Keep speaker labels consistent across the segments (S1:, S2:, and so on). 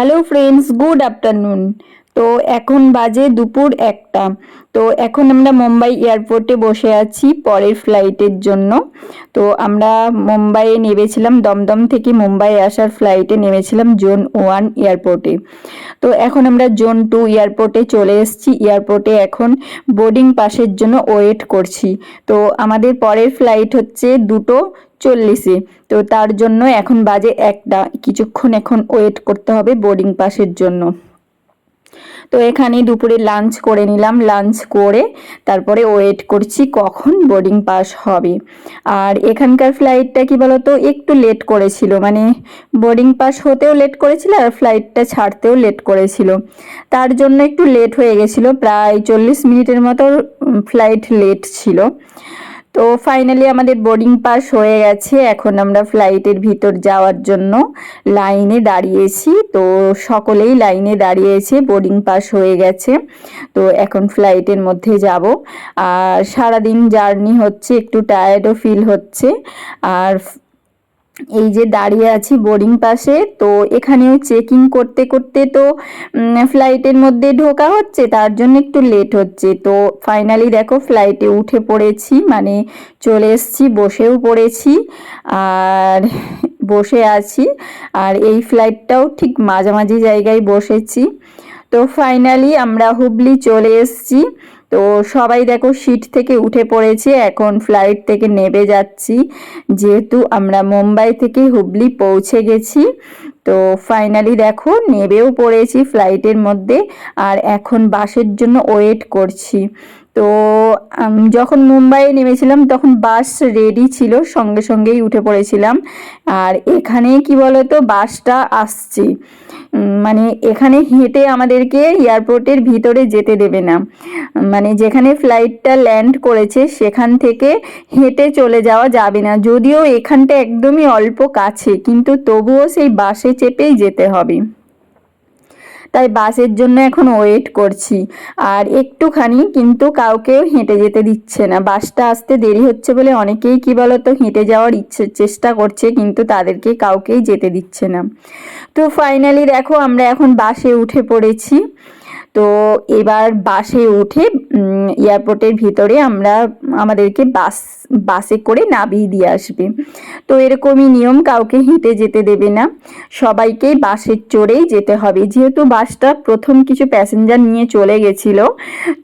S1: Hello friends good afternoon তো এখন বাজে দুপুর একটা। তো এখন আমরা মুম্বাই এয়ারপোর্টে বসে আছি পরের ফ্লাইটের জন্য। তো আমরা মুম্বাইয়ে নেমেছিলাম, দমদম থেকে মুম্বাই আসার ফ্লাইটে নেমেছিলাম জোন ওয়ান এয়ারপোর্টে তো এখন আমরা জোন টু এয়ারপোর্টে চলে এসেছি। এয়ারপোর্টে এখন বোর্ডিং পাসের জন্য ওয়েট করছি। তো আমাদের পরের ফ্লাইট হচ্ছে দুটো চল্লিশে। তো তার জন্য এখন বাজে একটা। কিছুক্ষণ এখন ওয়েট করতে হবে বোর্ডিং পাসের জন্য। তো এখানে দুপুরে লাঞ্চ করে নিলাম। লাঞ্চ করে তারপরে ওয়েট করছি কখন বোর্ডিং পাস হবে। আর এখানকার ফ্লাইটটা কি বলতো? একটু লেট করেছিল। মানে বোর্ডিং পাস হতেও লেট করেছিল আর ফ্লাইটটা ছাড়তেও লেট করেছিল। তার জন্য একটু লেট হয়ে গেছিল। প্রায় চল্লিশ মিনিটের মতো ফ্লাইট লেট ছিল। তো ফাইনালি আমাদের বোর্ডিং পাস হয়ে গেছে। এখন আমরা ফ্লাইটের ভিতর যাওয়ার জন্য লাইনে দাঁড়িয়েছি। তো সকলেই লাইনে দাঁড়িয়েছে বোর্ডিং পাস হয়ে গেছে। তো এখন ফ্লাইটের মধ্যে যাব। আর সারাদিন জার্নি হচ্ছে, একটু টায়ার্ডও ফিল হচ্ছে। আর এই যে দাঁড়িয়ে আছি বোর্ডিং পাশে তো এখানেও চেকিং করতে করতে তো ফ্লাইটের মধ্যে ঢোকা হচ্ছে, তার জন্য একটু লেট হচ্ছে। তো ফাইনালি দেখো ফ্লাইটে উঠে পড়েছি মানে চলে এসছি, বসেও পড়েছি, আর বসে আছি, আর এই ফ্লাইটটাও ঠিক মাঝামাঝি জায়গায় বসেছি। তো ফাইনালি আমরা হুবলি চলে এসছি তো সবাই দেখো সিট থেকে উঠে পড়েছে, এখন ফ্লাইট থেকে নেবে যাচ্ছি। যেহেতু আমরা মুম্বাই থেকে হুবলি পৌঁছে গেছি, তো ফাইনালি দেখো নেবেও পড়েছি ফ্লাইটের মধ্যে, আর এখন বাসের জন্য ওয়েট করছি। তো যখন মুম্বাইয়ে নেমেছিলাম তখন বাস রেডি ছিল, সঙ্গে সঙ্গেই উঠে পড়েছিলাম। আর এখানে কি বলতো, বাসটা আসছে। মানে এখানে হেঁটে আমাদেরকে এয়ারপোর্টের ভিতরে যেতে দেবে না। মানে যেখানে ফ্লাইটটা ল্যান্ড করেছে, সেখান থেকে হেঁটে চলে যাওয়া যাবে না। যদিও এখানটা একদমই অল্প কাছে, কিন্তু তবুও সেই বাসে চেপেই যেতে হবে। তাই বাসের জন্য এখন ওয়েট করছি। আর একটুখানি কিন্তু কাউকেও হেঁটে যেতে দিচ্ছে না। বাসটা আসতে দেরি হচ্ছে বলে অনেকেই কি বলতো, হেঁটে যাওয়ার ইচ্ছে, চেষ্টা করছে কিন্তু তাদেরকে কাউকেই যেতে দিচ্ছে না। তো ফাইনালি দেখো আমরা এখন বাসে উঠে পড়েছি। তো এবার বাসে উঠে এয়ারপোর্টের ভিতরে আমরা আমাদেরকে বাস, বাসে করে নামিয়ে দিয়ে আসবে। তো এরকমই নিয়ম, কাউকে হেঁটে যেতে দেবে না। সবাইকে বাসে চড়েই যেতে হবে। যেহেতু বাসটা প্রথম কিছু প্যাসেঞ্জার নিয়ে চলে গেছিল,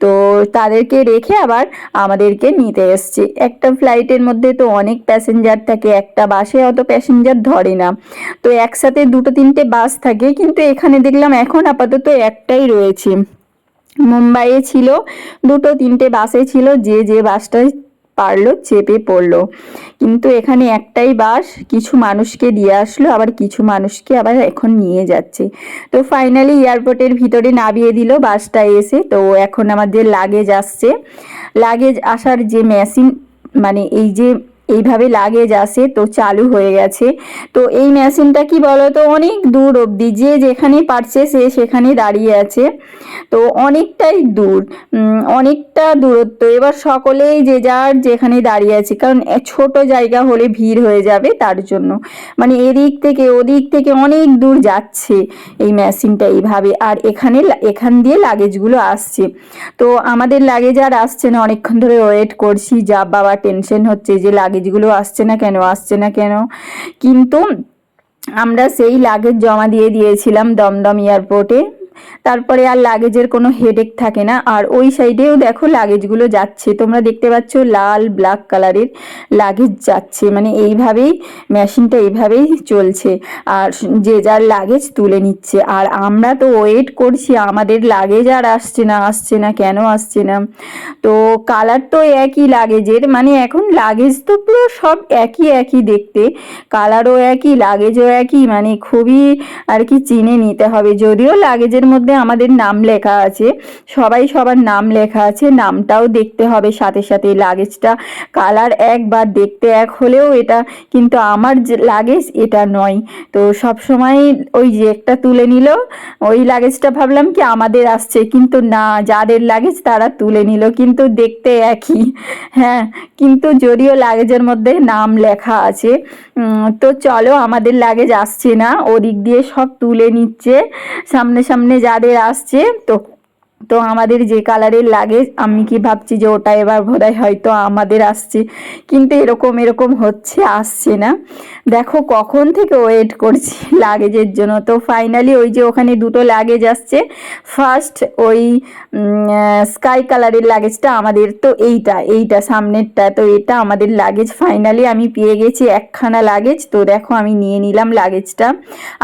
S1: তো তাদেরকে রেখে আবার আমাদেরকে নিতে এসছে। একটা ফ্লাইটের মধ্যে তো অনেক প্যাসেঞ্জার থাকে, একটা বাসে অত প্যাসেঞ্জার ধরে না। তো একসাথে দুটো তিনটে বাস থাকে, কিন্তু এখানে দেখলাম এখন আপাতত একটাই রয়েছে। মুম্বাইয়ে ছিল, দুটো তিনটে বাসে ছিল, যে যে বাসটায় পারল চেপে পড়ল। কিন্তু এখানে একটাই বাস, কিছু মানুষকে দিয়ে আসলো, আবার কিছু মানুষকে আবার এখন নিয়ে যাচ্ছে। তো ফাইনালি এয়ারপোর্টের ভিতরে নামিয়ে দিল বাসটা এসে। তো এখন আমাদের লাগেজ আসছে। লাগেজ আসার যে মেশিন মানে এই যে এইভাবে লাগেজ আসে তো চালু হয়ে গেছে। তো এই মেশিনটা কি বলতো, অনেক দূর অবধি, যে যেখানে পারছে সে সেখানে দাঁড়িয়ে আছে। তো অনেকটাই দূর অনেকটা দূরত্ব। এবার সকলেই যে যার যেখানে দাঁড়িয়ে আছে, কারণ ছোট জায়গা হলে ভিড় হয়ে যাবে তার জন্য। মানে এদিক থেকে ওদিক থেকে অনেক দূর যাচ্ছে এই মেশিনটা এইভাবে, আর এখানে এখান দিয়ে লাগেজগুলো আসছে। তো আমাদের লাগেজ আর আসছে না, অনেকক্ষণ ধরে ওয়েট করছি, যা বাবা টেনশন হচ্ছে যে লাগেজগুলো আসছে না কেন, আসছে না কেন? কিন্তু আমরা সেই লাগেজ জমা দিয়ে দিয়েছিলাম দমদম এয়ারপোর্টে। তারপরে আর লাগেজের কোনো হেডেক থাকে না। আর ওই সাইডেও দেখো লাগেজগুলো যাচ্ছে। তোমরা দেখতে পাচ্ছ লাল ব্ল্যাক কালারের লাগেজ যাচ্ছে। মানে এইভাবেই মেশিনটা এইভাবেই চলছে। আর যে যার লাগেজ তুলে নিচ্ছে। আর আমরা তো ওয়েট করছি। আমাদের লাগেজ আর আসছে না আসছে না, কেন আসছে না? তো কালার তো একই লাগেজের মানে এখন লাগেজ তো পুরো সব একই একই দেখতে। কালারও একই লাগেজও একই। মানে খুবই আর কি চিনে নিতে হবে। যদিও লাগেজের মধ্যে আমাদের নাম লেখা আছে। সবাই সবার নাম লেখা আছে। নামটাও দেখতে হবে সাথে সাথে। লাগেজটা কালার এক বা দেখতে এক হলেও এটা কিন্তু আমার যে লাগেজ এটা নয়। তো সব সময় ওই যে একটা তুলে নিল, ওই লাগেজটা ভাবলাম কি আমাদের আসছে। কিন্তু না, যাদের লাগেজ তারা তুলে নিল। কিন্তু দেখতে একই। হ্যাঁ কিন্তু যদিও লাগেজের মধ্যে নাম লেখা আছে তো চলো আমাদের লাগেজ আসছে না। ওদিক দিয়ে সব তুলে নিচ্ছে। সামনে সামনে যাদের আসছে তো তো আমাদের যে কালারের লাগে, আমি কি ভাবছি যে ওটা এবার বোধহয় হয়তো আমাদের আসছে। কিন্তু এরকম এরকম হচ্ছে, আসছে না। দেখো কখন থেকে ওয়েট করছি লাগেজের জন্য। তো ফাইনালি ওই যে ওখানে দুটো লাগেজ আসছে। ফার্স্ট ওই স্কাই কালারের লাগেজটা আমাদের তো এইটা এইটা সামনেরটা। তো এটা আমাদের লাগেজ ফাইনালি আমি পেয়ে গেছি একখানা লাগেজ তো দেখো আমি নিয়ে নিলাম লাগেজটা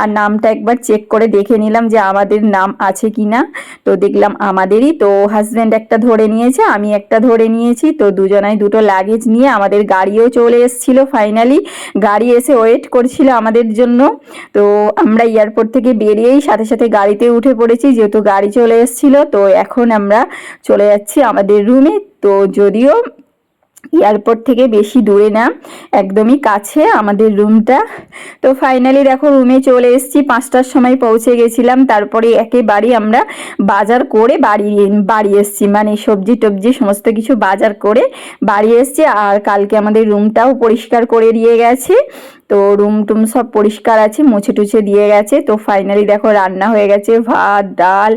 S1: আর নামটা একবার চেক করে দেখে নিলাম যে আমাদের নাম আছে কি না তো দেখলাম আমাদেরই। তো হাজব্যান্ড একটা ধরে নিয়েছে, আমি একটা ধরে নিয়েছি। তো দুজনাই দুটো লাগেজ নিয়ে আমাদের গাড়িও চলে এসেছিল ফাইনালি গাড়ি এসে ওয়েট করছিল আমাদের জন্য। তো আমরা এয়ারপোর্ট থেকে বেরিয়েই সাথে সাথে গাড়িতে উঠে পড়েছি, যেহেতু গাড়ি চলে এসেছিল। তো এখন আমরা চলে যাচ্ছি আমাদের রুমে তো যদিও এয়ারপোর্ট থেকে বেশি দূরে না, একদমই কাছে আমাদের রুমটা তো ফাইনালি দেখো রুমে চলে এসেছি, পাঁচটার সময় পৌঁছে গেছিলাম, তারপরে একেবারে আমরা বাজার করে বাড়ি বাড়ি এসেছি। মানে সবজি টবজি সমস্ত কিছু বাজার করে বাড়ি এসছি, আর কালকে আমাদের রুমটাও পরিষ্কার করে দিয়ে গেছে। তো রুম টুম সব পরিষ্কার আছে, মুছে টুছে দিয়ে গেছে। তো ফাইনালি দেখো রান্না হয়ে গেছে, ভাত, ডাল,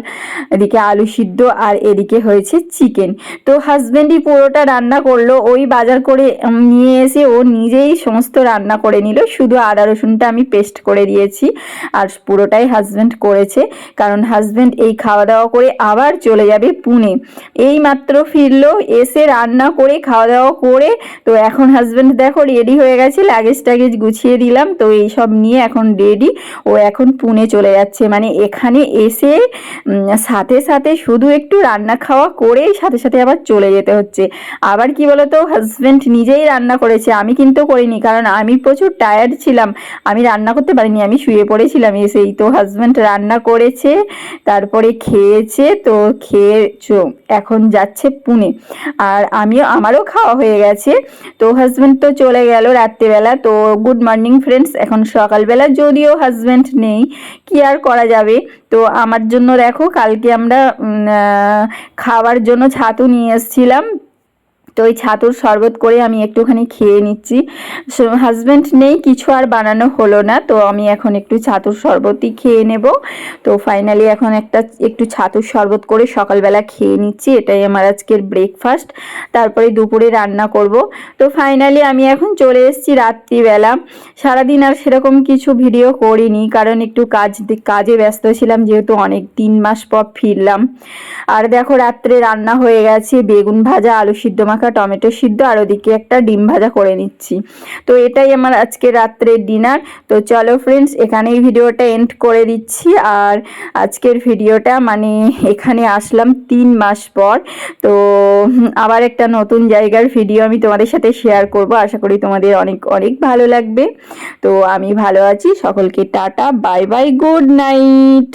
S1: এদিকে আলু সিদ্ধ আর এদিকে হয়েছে চিকেন তো হাজব্যান্ডই পুরোটা রান্না করল, ওই বাজার করে নিয়ে এসে ও নিজেই সমস্ত রান্না করে নিল। শুধু আদা রসুনটা আমি পেস্ট করে দিয়েছি আর পুরোটাই হাজব্যান্ড করেছে। কারণ হাজব্যান্ড এই খাওয়া দাওয়া করে আবার চলে যাবে পুনে। এই মাত্র ফিরলো, এসে রান্না করে খাওয়া দাওয়া করে, তো এখন হাজব্যান্ড দেখো রেডি হয়ে গেছে লাগেজ টাগেজ গুছিয়ে দিলাম। তো এইসব নিয়ে এখন রেডি ও এখন পুনে চলে যাচ্ছে। মানে এখানে এসে সাথে সাথে শুধু একটু রান্না খাওয়া করেই সাথে সাথে আবার চলে যেতে হচ্ছে। আবার কি বলতো হাজব্যান্ড নিজেই রান্না করেছে। আমি কিন্তু করিনি। কারণ আমি প্রচুর টায়ার্ড ছিলাম। আমি রান্না করতে পারিনি। আমি শুয়ে পড়েছিলাম এসেই। তো হাজব্যান্ড রান্না করেছে, তারপরে খেয়েছে। তো খেয়ে এখন যাচ্ছে পুনে। আর আমিও, আমারও খাওয়া হয়ে গেছে। তো হাজব্যান্ড তো চলে গেল রাত্রিবেলা। তো গুড মর্নিং ফ্রেন্ডস এখন সকালবেলা যদিও হাজব্যান্ড নেই, কি আর করা যাবে? তো আমার জন্য দেখো, কালকে আমরা খাওয়ার জন্য ছাতু নিয়ে এসেছিলাম। তো ওই ছাতুর শরবত করে আমি একটুখানি খেয়ে নিচ্ছি। হাজব্যান্ড নেই, কিছু আর বানানো হলো না, তো আমি এখন একটু ছাতুর শরবতই খেয়ে নেব। তো ফাইনালি এখন একটা একটু ছাতুর শরবত করে সকালবেলা খেয়ে নিচ্ছি, এটাই আমার আজকের ব্রেকফাস্ট তারপরে দুপুরে রান্না করব। তো ফাইনালি আমি এখন চলে এসেছি রাত্রিবেলা। সারাদিন আর সেরকম কিছু ভিডিও করিনি, কারণ একটু কাজ, কাজে ব্যস্ত ছিলাম, যেহেতু অনেক তিন মাস পর ফিরলাম। আর দেখো, রাত্রে রান্না হয়ে গেছে, বেগুন ভাজা, আলু সিদ্ধ মাখা টমেটো সিদ্ধ আর ওদিকে একটা ডিম ভাজা করে নিচ্ছি। তো এটাই আমার আজকে রাত্রের ডিনার। তো চলো ফ্রেন্ডস এখানেই ভিডিওটা এন্ড করে দিচ্ছি। আর আজকের ভিডিওটা মানে এখানে আসলাম তিন মাস পর। তো আবার একটা নতুন জায়গার ভিডিও আমি তোমাদের সাথে শেয়ার করব। আশা করি তোমাদের অনেক অনেক ভালো লাগবে। তো আমি ভালো আছি। সকলকে tata bye bye good night